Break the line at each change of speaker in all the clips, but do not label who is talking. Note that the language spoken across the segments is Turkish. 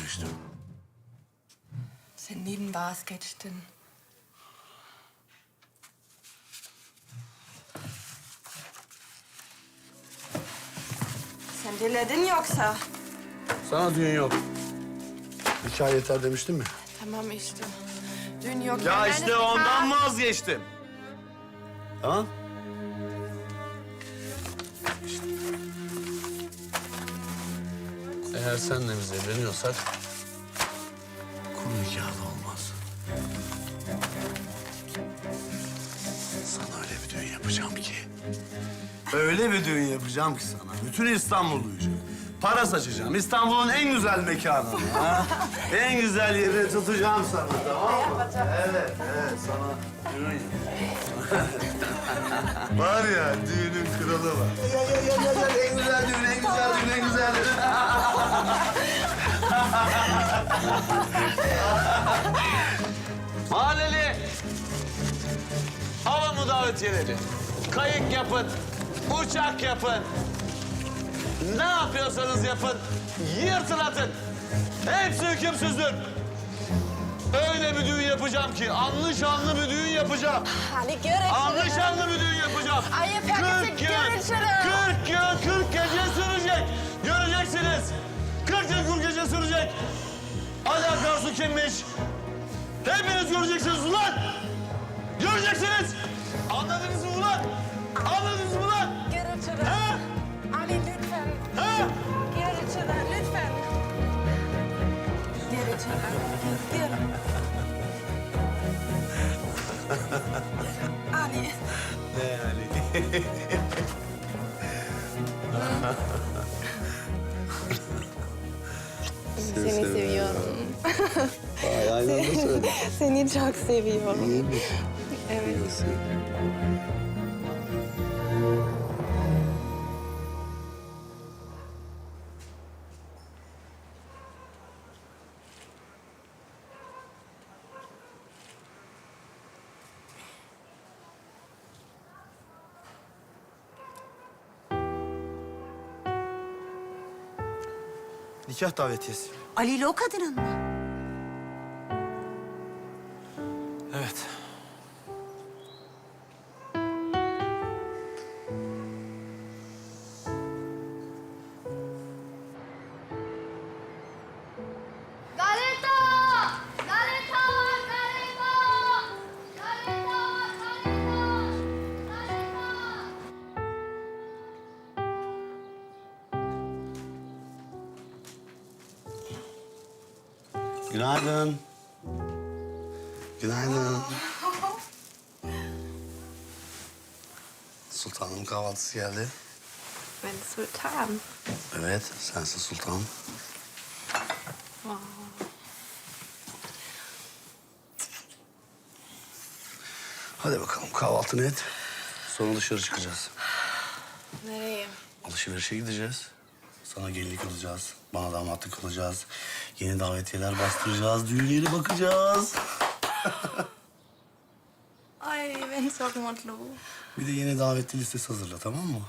vazgeçtim.
Senin vazgeçtin. Sen diledin yoksa?
Sana düğün yok. Nikah yeter demiştin mi?
Tamam işte. Dün yok.
Ya işte ondan vazgeçtim.
Tamam. Eğer senle biz evleniyorsak... ...kuru nikah da olmaz. Sana öyle bir düğün yapacağım ki...
Öyle bir düğün yapacağım ki sana. Bütün İstanbul duyacak. Para saçacağım. İstanbul'un en güzel mekanını. Ha? en güzel yeri tutacağım sana tamam mı? Evet, evet sana düğün yapacağım. var ya düğünün kralı var. Gel gel gel gel gel. En güzel düğün, en güzel düğün, en güzel düğün.
Mahalleli. Hava mı davetiyeleri? Kayık yapın. Uçak yapın. Ne yapıyorsanız yapın. Yırtın atın. Hepsi hükümsüzdür. Öyle bir düğün yapacağım ki anlı şanlı bir düğün yapacağım.
Ali görüşürüz.
Anlı şanlı bir düğün yapacağım.
Ay, efendim,
40 gün,
görüşürüz.
40 gün, 40 gece sürecek. Göreceksiniz. 40 gün 40 gece sürecek. Ali Akarsu kimmiş? Hepiniz göreceksiniz ulan! Göreceksiniz! Anladınız mı ulan? Anladınız mı ulan?
Görüşürüz.
Ha?
Ali lütfen.
Ha?
Görüşürüz lütfen. Görüşürüz. Gör. Seni çok seviyorum. Evet.
Nikah davetiyesi.
Ali ile o kadının mı?
Günaydın. Günaydın. Sultanım kahvaltısı geldi.
Ben Sultan.
Evet, sensin sultan. Hadi bakalım kahvaltını et. Sonra dışarı çıkacağız.
Nereye?
Alışverişe gideceğiz. Sana gelinlik alacağız. Bana damatlık alacağız. Yeni davetiyeler bastıracağız. Düğün yeri bakacağız.
Ay ben çok mutlu.
Bir de yeni davetli listesi hazırla tamam mı?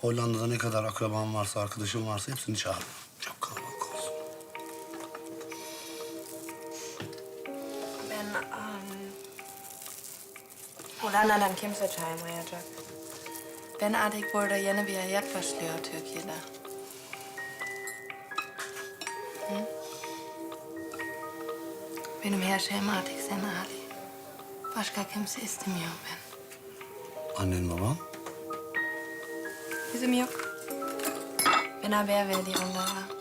Hollanda'da ne kadar akraban varsa, arkadaşın varsa hepsini çağır. Çok kalabalık olsun.
Ben um, Hollanda'dan kimse çağırmayacak. Ben artık burada yeni bir hayat başlıyor Türkiye'de. Hı? Benim her şeyim artık sen Ali. Başka kimse istemiyor ben.
Annen baban?
Bizim yok. Ben haber verdi onlara.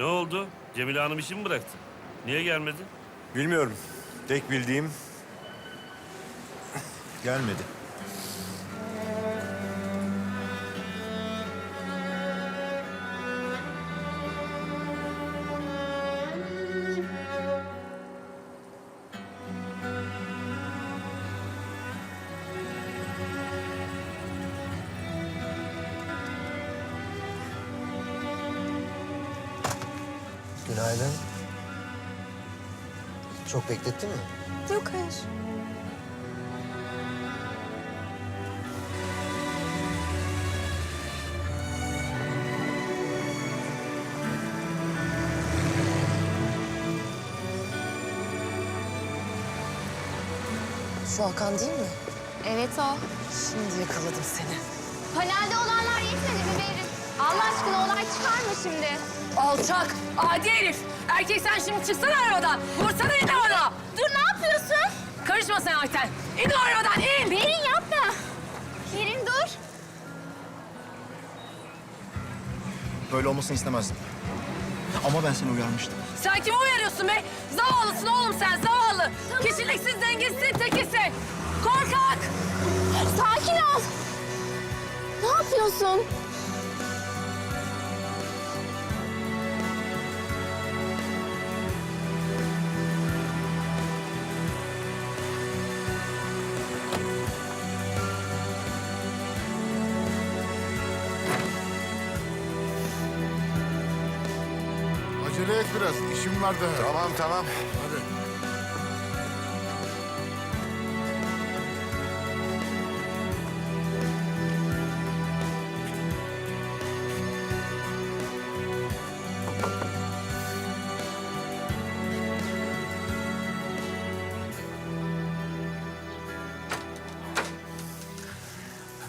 Ne oldu? Cemile Hanım işi mi bıraktı? Niye gelmedi?
Bilmiyorum. Tek bildiğim gelmedi.
Günaydın. Çok bekletti mi?
Yok hayır.
Şu Hakan değil mi?
Evet o.
Şimdi yakaladım seni.
Panelde olanlar yetmedi mi Berin? Allah aşkına olay çıkarma şimdi.
Alçak, adi herif. Erkek sen şimdi çıksana arabadan. Vursana in ona.
Dur ne yapıyorsun?
Karışma sen Ayten. İn o arabadan, in.
Berin yapma. Berin dur.
Böyle olmasını istemezdim. Ama ben seni uyarmıştım.
Sen kimi uyarıyorsun be? Zavallısın oğlum sen, zavallı. Kişiliksiz, dengesizsin, tekisin. Korkak.
Sakin ol. Ne yapıyorsun?
Acele et biraz. işim var daha. Tamam tamam. Hadi.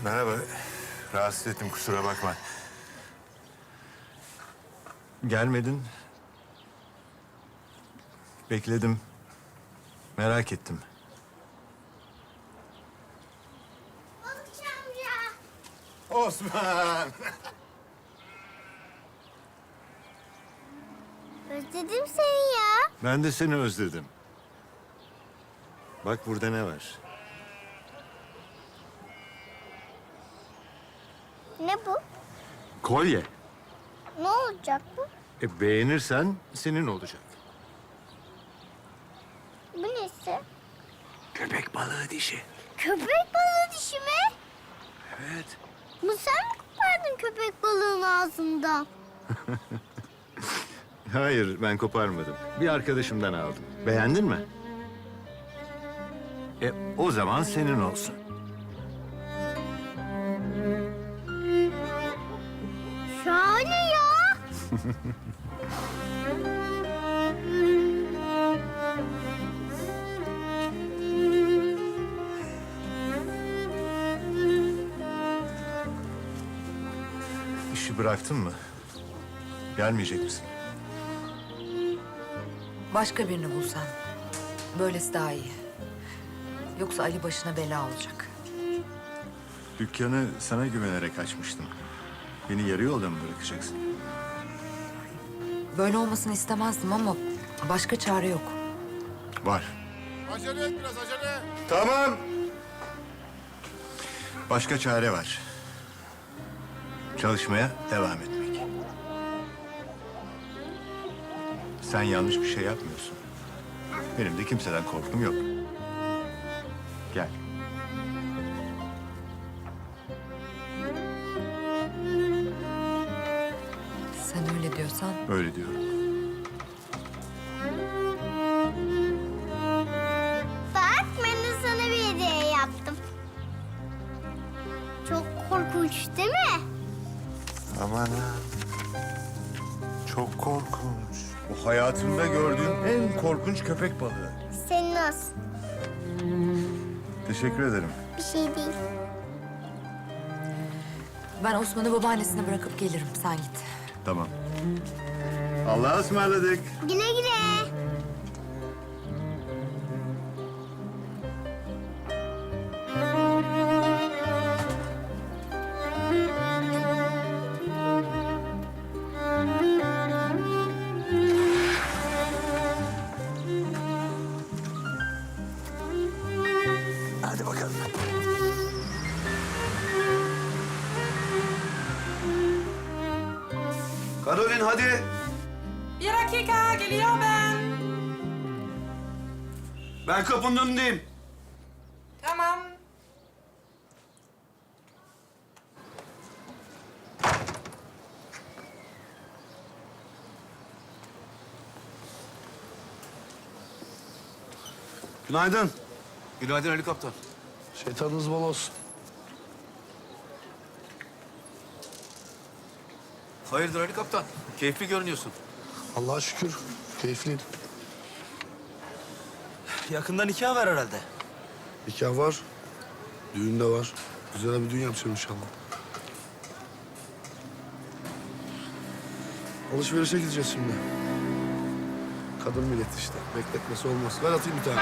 Merhaba. Rahatsız ettim kusura bakma. Gelmedin. Bekledim. Merak ettim.
Balıkçı amca.
Osman.
Özledim seni ya.
Ben de seni özledim. Bak burada ne var?
Ne bu?
Kolye.
Ne olacak bu?
E, beğenirsen senin olacak.
Nesi?
Köpek balığı dişi.
Köpek balığı dişi mi?
Evet.
Bunu sen mi kopardın köpek balığının ağzından?
Hayır ben koparmadım. Bir arkadaşımdan aldım. Beğendin mi? E o zaman senin olsun.
Şahane ya.
İşi bıraktın mı? Gelmeyecek misin?
Başka birini bulsan. Böylesi daha iyi. Yoksa Ali başına bela olacak.
Dükkanı sana güvenerek açmıştım. Beni yarı yolda mı bırakacaksın?
Böyle olmasını istemezdim ama başka çare yok.
Var.
Acele et biraz acele.
Tamam. Başka çare var. Çalışmaya devam etmek. Sen yanlış bir şey yapmıyorsun. Benim de kimseden korkum yok. Gel.
Sen öyle diyorsan
Öyle diyorum.
Bak ben de sana bir hediye yaptım. Çok korkunç değil mi?
Aman ha. Çok korkunç. Bu hayatımda gördüğüm en korkunç köpek balığı.
Senin olsun.
Teşekkür ederim.
Bir şey değil.
ben Osman'ı babaannesine bırakıp gelirim. Sen git.
Tamam. Allah'a ısmarladık.
Güle güle.
hadi.
Bir dakika geliyor ben.
Ben kapının önündeyim.
Tamam.
Günaydın.
Günaydın Ali Kaptan.
Şeytanınız bol olsun.
Hayırdır Ali Kaptan? Keyifli görünüyorsun.
Allah'a şükür. Keyifliyim.
Yakında nikah var herhalde.
Nikah var. Düğün de var. Güzel bir düğün yapacağım inşallah. Alışverişe gideceğiz şimdi. Kadın millet işte. Bekletmesi olmaz. Ver atayım bir tane.